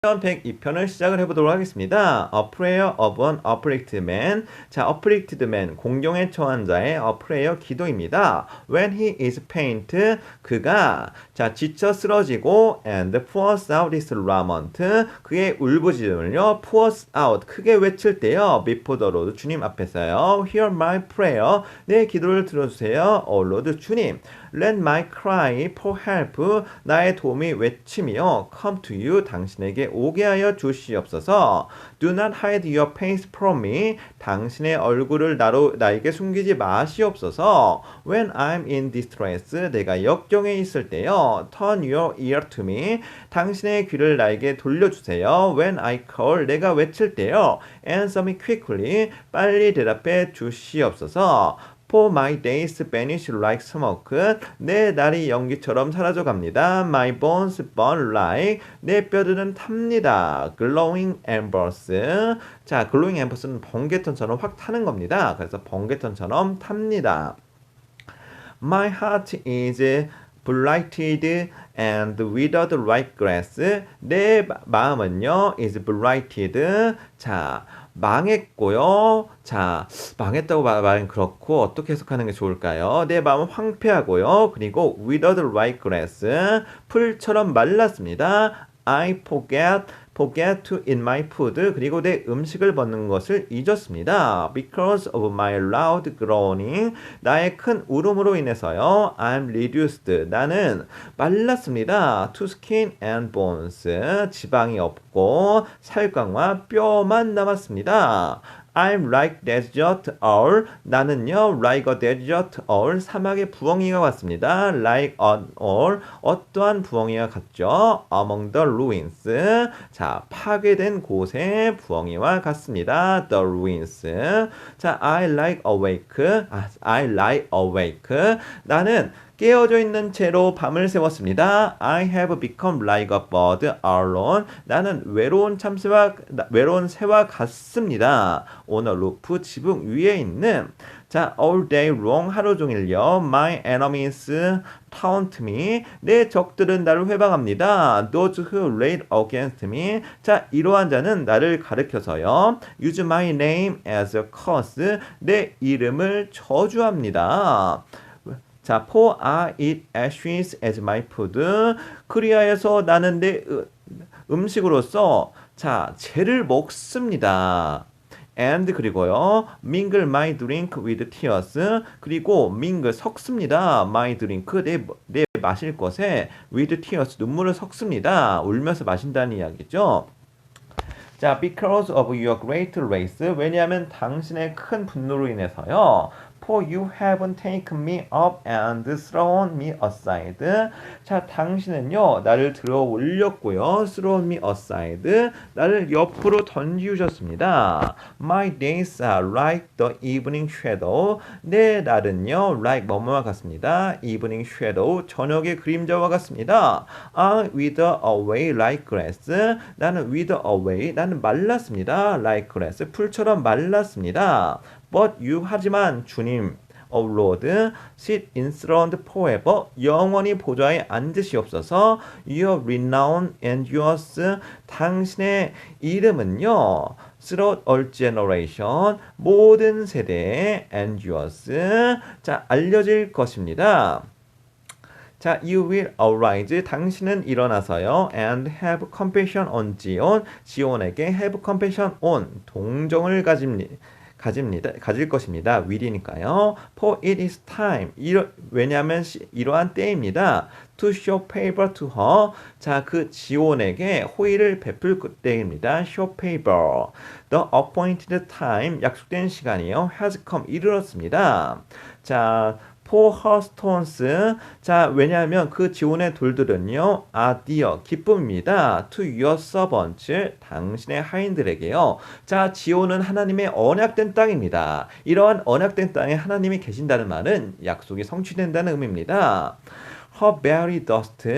102편을 시작을 해보도록 하겠습니다. A prayer of an afflicted man. 자, afflicted man, 공경에 처한 자의 a prayer, 기도입니다. When he is faint, 그가 자 지쳐 쓰러지고 and pours out his lament, 그의 울부짖음을요 pours out, 크게 외칠 때요 before the Lord, 주님 앞에서요 hear my prayer, 내 기도를 들어주세요. O Lord, 주님. Let my cry for help, 나의 도움이 외침이요 come to you, 당신에게 오게 하여 주시옵소서. Do not hide your face from me. 당신의 얼굴을 나로 나에게 숨기지 마시옵소서. When I'm in distress, 내가 역경에 있을 때요. Turn your ear to me. 당신의 귀를 나에게 돌려주세요. When I call, 내가 외칠 때요. Answer me quickly. 빨리 대답해 주시옵소서. For my days vanish like smoke. 내 날이 연기처럼 사라져 갑니다. My bones burn like. 내 뼈들은 탑니다. Glowing embers. 자, glowing embers는 번개탄처럼 확 타는 겁니다. 그래서 번개탄처럼 탑니다. My heart is blighted and withered like grass. 내 마음은요 is blighted. 자, 망했고요. 자, 망했다고 말하면 그렇고 어떻게 해석하는 게 좋을까요? 내 마음은 황폐하고요. 그리고 withered like grass. 풀처럼 말랐습니다. I forget forget to eat my food 그리고 내 음식을 먹는 것을 잊었습니다. Because of my loud groaning 나의 큰 울음으로 인해서요. I'm reduced 나는 말랐습니다. To skin and bones 지방이 없고 살광과 뼈만 남았습니다. I'm like desert owl. 나는요, like a desert owl. 사막의 부엉이가 같습니다. Like an owl. 어떠한 부엉이가 같죠? Among the ruins. 자, 파괴된 곳의 부엉이와 같습니다. The ruins. 자, I like awake. 아, I like awake. 나는 깨어져 있는 채로 밤을 새웠습니다. I have become like a bird alone. 나는 외로운 참새와 외로운 새와 같습니다. On a roof 지붕 위에 있는 자, all day long 하루 종일요. My enemies taunt me. 내 적들은 나를 회방합니다. Those who rail against me. 자, 이러한 자는 나를 가르켜서요. Use my name as a curse. 내 이름을 저주합니다. 자, for I eat ashes as my food. 그리하여서 나는 내 음식으로서 자, 죄를 먹습니다. and 그리고요 mingle my drink with tears 그리고 mingle 섞습니다 my drink 내, 내 마실 것에 with tears 눈물을 섞습니다 울면서 마신다는 이야기죠 자 because of your great race 왜냐하면 당신의 큰 분노로 인해서요 For you haven't taken me up and thrown me aside. 자, 당신은요, 나를 들어 올렸고요. thrown me aside. 나를 옆으로 던지우셨습니다. My days are like the evening shadow. 내 날은요, like 뭐뭐와 같습니다. evening shadow. 저녁의 그림자와 같습니다. I wither away like grass. 나는 wither away. 나는 말랐습니다. like grass. 풀처럼 말랐습니다. But you 하지만 주님 O Lord, sit enthroned forever. 영원히 보좌에 앉으시옵소서. Your renown endures. 당신의 이름은요. throughout all generation. 모든 세대에 endures. 자, 알려질 것입니다. 자, you will arise. 당신은 일어나서요. and have compassion on 지온. 지온에게 have compassion on. 동정을 가집니다. 가집니다. 가질 것입니다. will이니까요. For it is time. 이러, 왜냐하면 시, 이러한 때입니다. To show favor to her. 자, 그 지온에게 호의를 베풀 때입니다. Show favor. The appointed time. 약속된 시간이요. Has come. 이르렀습니다. 자, her stones. 자, 왜냐하면 그 지원의 돌들은요, dear, 기쁨입니다. to your servants, 당신의 하인들에게요. 자, 지원은 하나님의 언약된 땅입니다. 이러한 언약된 땅에 하나님이 계신다는 말은 약속이 성취된다는 의미입니다. her berry dust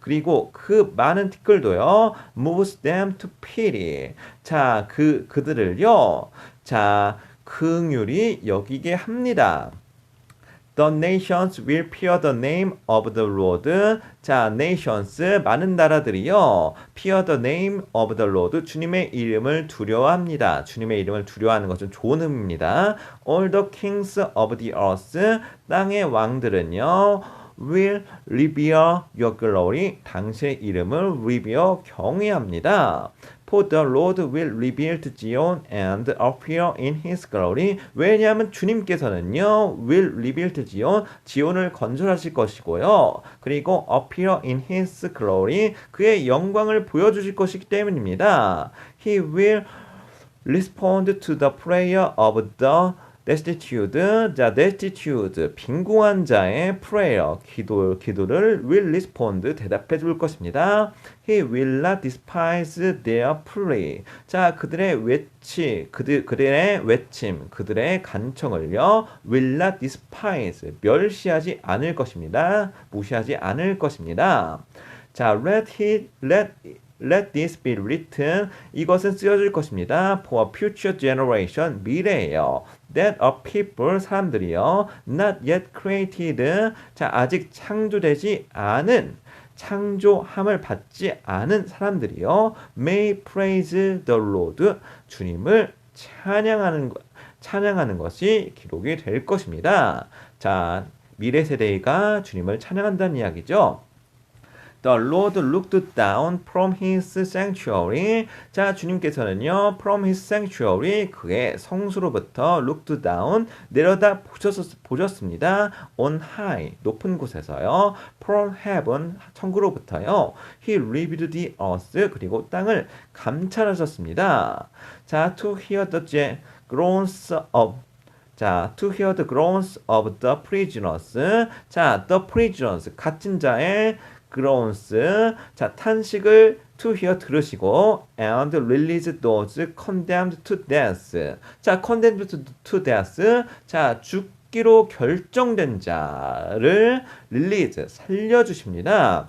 그리고 그 많은 티끌도요 moves them to pity 자 그 그들을요 자 긍휼히 여기게 합니다 The nations will fear the name of the Lord. 자, nations 많은 나라들이요. fear the name of the Lord. 주님의 이름을 두려워합니다. 주님의 이름을 두려워하는 것은 좋은 의미입니다. All the kings of the earth. 땅의 왕들은요. Will revere your glory. 당신의 이름을 revere 경외합니다. For the Lord will rebuild Zion and appear in His glory. 왜냐하면 주님께서는요, will rebuild Zion, 지온을 건설하실 것이고요. 그리고 appear in His glory, 그의 영광을 보여주실 것이기 때문입니다. He will respond to the prayer of the destitute, 자, destitute, 빈궁한 자의 prayer, 기도, 기도를 will respond, 대답해 줄 것입니다. He will not despise their plea. 자, 그들의 외치, 그들, 그들의 외침, 그들의 간청을요, will not despise, 멸시하지 않을 것입니다. 무시하지 않을 것입니다. 자, let he, let Let this be written. 이것은 쓰여질 것입니다. For future generation. 미래예요. That a people. 사람들이요. Not yet created. 자, 아직 창조되지 않은 창조함을 받지 않은 사람들이요. May praise the Lord. 주님을 찬양하는 것. 찬양하는 것이 기록이 될 것입니다. 자, 미래 세대가 주님을 찬양한다는 이야기죠. The Lord looked down from his sanctuary. 자, 주님께서는요, from his sanctuary, 그의 성수로부터 looked down, 내려다 보셨, 보셨습니다. on high, 높은 곳에서요. from heaven, 천국으로부터요. He reviewed the earth, 그리고 땅을 감찰하셨습니다. 자, to hear the groans of 자, to hear the groans of the prisoners. 자, the prisoners, 갇힌 자의 groans. 자, 탄식을 to hear 들으시고 and release those condemned to death. 자, condemned to, to death. 자, 죽기로 결정된 자를 release 살려 주십니다.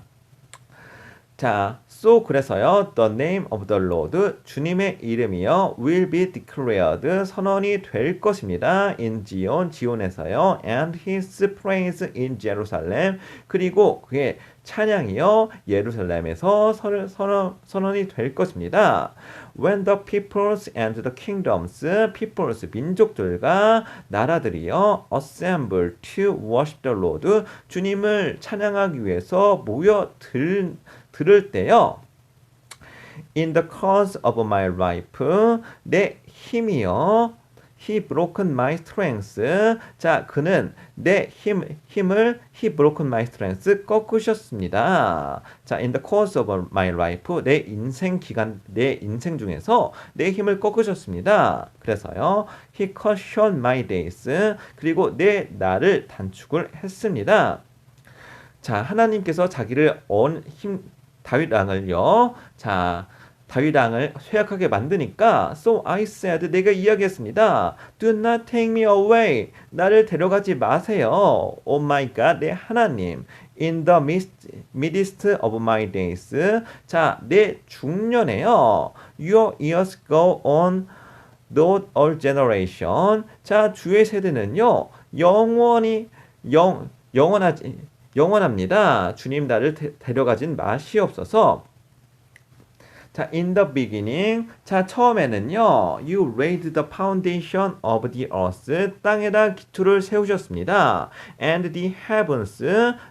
자, so 그래서요. The name of the Lord 주님의 이름이요 will be declared 선언이 될 것입니다. in Zion 지온에서요. and his praise in Jerusalem 그리고 그의 찬양이요 예루살렘에서 선언, 선언, 선언 이 될 것입니다. When the peoples and the kingdoms, peoples 민족들과 나라들이요 assemble to worship the Lord 주님을 찬양하기 위해서 모여 들, 들을 때요. In the cause of my life, 내 힘이요. He broken my strength. 자, 그는 내 힘, 힘을 he broken my strength 꺾으셨습니다. 자, in the course of my life, 내 인생 기간, 내 인생 중에서 내 힘을 꺾으셨습니다. 그래서요, he cut short my days. 그리고 내 날을 단축을 했습니다. 자, 하나님께서 자기를 언 힘, 다윗 왕을요. 자, 다윗 왕을 쇠약하게 만드니까 so I said 내가 이야기했습니다. Do not take me away. 나를 데려가지 마세요. Oh my God, 내 하나님. In the midst, midst of my days. 자, 내 중년에요. Your years go on not all generation. 자, 주의 세대는요. 영원히 영 영원하지 영원합니다. 주님 나를 데, 데려가진 마시옵소서. 자, in the beginning. 자, 처음에는요. You laid the foundation of the earth. 땅에다 기초를 세우셨습니다. And the heavens.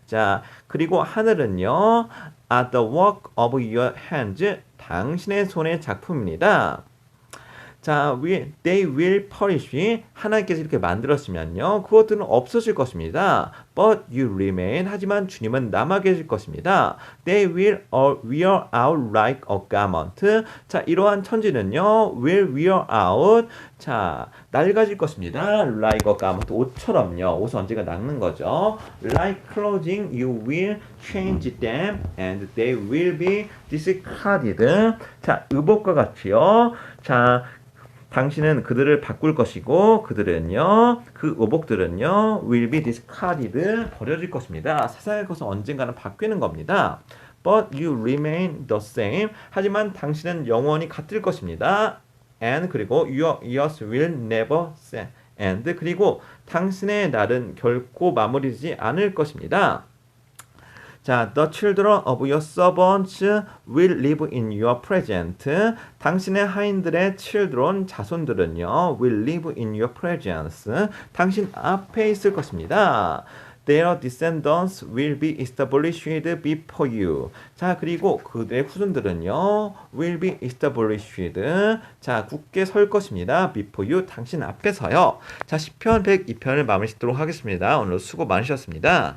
자, 그리고 하늘은요. Are the work of your hands. 당신의 손의 작품입니다. 자, we, they will perish. 하나님께서 이렇게 만들었으면요. 그것들은 없어질 것입니다. But you remain. 하지만 주님은 남아 계실 것입니다. They will wear out like a garment. 자, 이러한 천지는요. will wear out. 자, 낡아질 것입니다. Like a garment. 옷처럼요. 옷은 언제가 낡는 거죠. Like clothing, you will change them and they will be discarded. 자, 의복과 같이요. 자, 당신은 그들을 바꿀 것이고 그들은요 그 의복들은요 will be discarded 버려질 것입니다. 세상의 것은 언젠가는 바뀌는 겁니다. But you remain the same. 하지만 당신은 영원히 같을 것입니다. And 그리고 your ears will never and 그리고 당신의 날은 결코 마무리되지 않을 것입니다. 자, the children of your servants will live in your present. 당신의 하인들의 children 자손들은요 will live in your presence. 당신 앞에 있을 것입니다. Their descendants will be established before you. 자, 그리고 그들의 후손들은요 will be established. 자, 굳게 설 것입니다. before you. 당신 앞에서요. 자, 10편 102편을 마무리 짓도록 하겠습니다. 오늘 수고 많으셨습니다.